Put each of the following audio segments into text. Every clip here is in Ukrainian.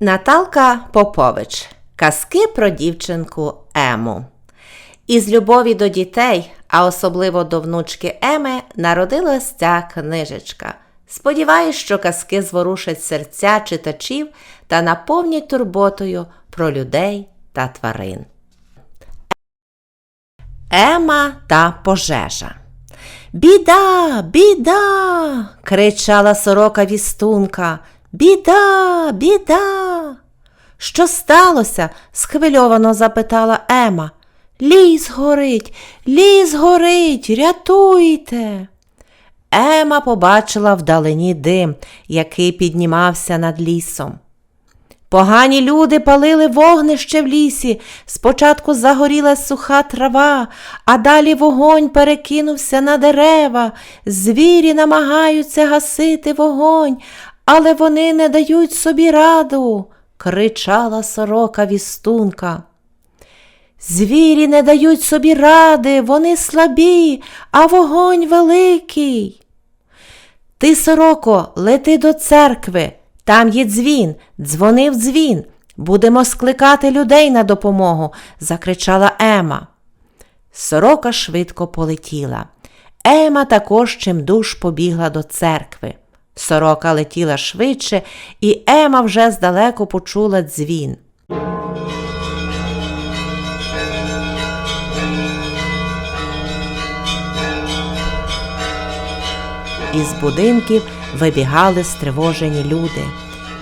Наталка Попович. Казки про дівчинку Ему. Із любові до дітей, а особливо до внучки Еми, народилась ця книжечка. Сподіваюсь, що казки зворушать серця читачів та наповнять турботою про людей та тварин. Ема та пожежа. Біда, біда. кричала сорока вістунка. Біда, біда. Що сталося? схвильовано запитала Ема. Ліс горить, ліс горить, рятуйте. Ема побачила вдалині дим, який піднімався над лісом. Погані люди палили вогнище в лісі. Спочатку загоріла суха трава, а далі вогонь перекинувся на дерева. Звірі намагаються гасити вогонь, але вони не дають собі раду, кричала сорока вістунка. Звірі не дають собі ради, вони слабі, а вогонь великий. Ти, сороко, лети до церкви, там є дзвін, дзвонив дзвін. Будемо скликати людей на допомогу, закричала Ема. Сорока швидко полетіла. Ема також чимдуж побігла до церкви. Сорока летіла швидше, і Ема вже здалеку почула дзвін. Із будинків вибігали стривожені люди.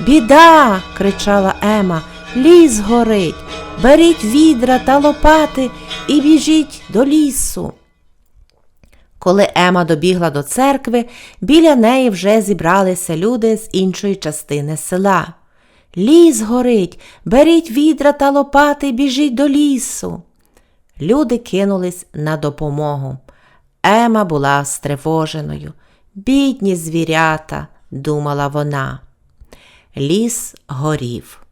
Біда. кричала Ема. Ліс горить. Беріть відра та лопати і біжіть до лісу. Коли Ема добігла до церкви, біля неї вже зібралися люди з іншої частини села. Ліс горить, беріть відра та лопати біжіть до лісу. Люди кинулись на допомогу. Ема була стривоженою. Бідні звірята, думала вона. Ліс горів.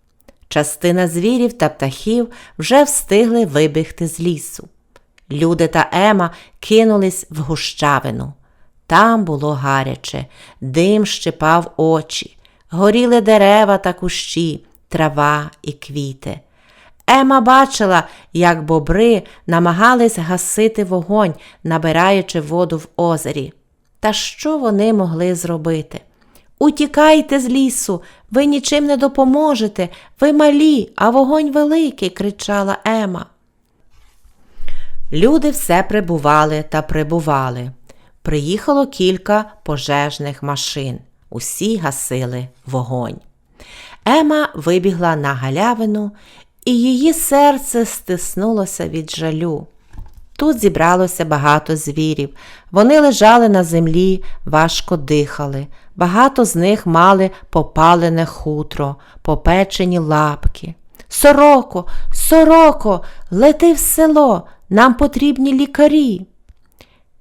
Частина звірів та птахів вже встигли вибігти з лісу. Люди та Ема кинулись в гущавину. Там було гаряче, дим щипав очі, горіли дерева та кущі, трава і квіти. Ема бачила, як бобри намагались гасити вогонь, набираючи воду в озері. Та що вони могли зробити? Утікайте з лісу, ви нічим не допоможете, ви малі, а вогонь великий, кричала Ема. Люди все прибували та прибували. Приїхало кілька пожежних машин. Усі гасили вогонь. Ема вибігла на галявину, і її серце стиснулося від жалю. Тут зібралося багато звірів. Вони лежали на землі, важко дихали. Багато з них мали попалене хутро, попечені лапки. Сороко, сороко, лети в село, нам потрібні лікарі.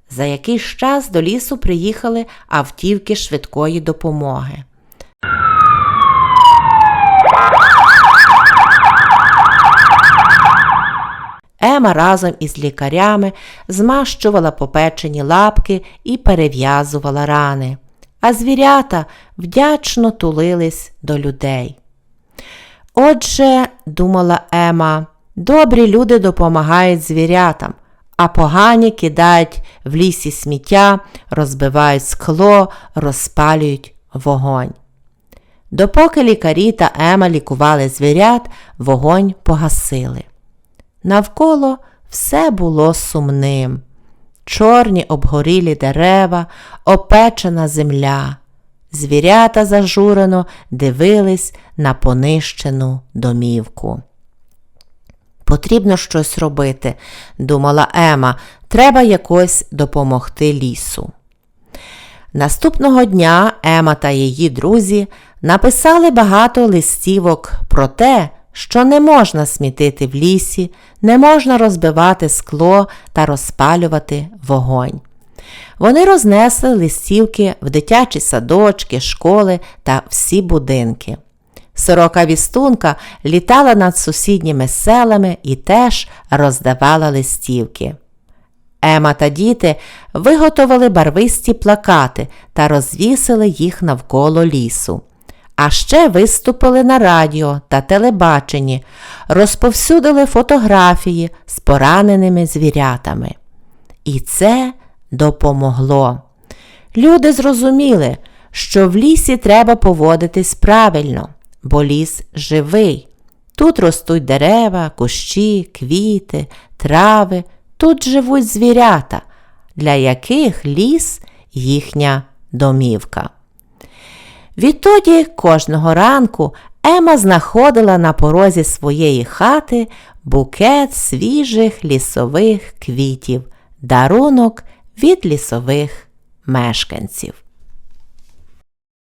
За якийсь час до лісу приїхали автівки швидкої допомоги. Ема разом із лікарями змащувала попечені лапки і перев'язувала рани, а звірята вдячно тулились до людей. Отже, думала Ема, добрі люди допомагають звірятам, а погані кидають в лісі сміття, розбивають скло, розпалюють вогонь. Допоки лікарі та Ема лікували звірят, вогонь погасили. Навколо все було сумним. Чорні обгорілі дерева, опечена земля. Звірята зажурено дивились на понищену домівку. Потрібно щось робити, думала Ема, треба якось допомогти лісу. Наступного дня Ема та її друзі написали багато листівок про те, що не можна смітити в лісі, не можна розбивати скло та розпалювати вогонь. Вони рознесли листівки в дитячі садочки, школи та всі будинки. Сорока вістунка літала над сусідніми селами і теж роздавала листівки. Ема та діти виготовили барвисті плакати та розвісили їх навколо лісу А ще виступили на радіо та телебаченні, розповсюдили фотографії з пораненими звірятами. І це допомогло. Люди зрозуміли, що в лісі треба поводитись правильно, бо ліс живий. Тут ростуть дерева, кущі, квіти, трави, тут живуть звірята, для яких ліс їхня домівка. Відтоді кожного ранку Ема знаходила на порозі своєї хати букет свіжих лісових квітів, дарунок від лісових мешканців.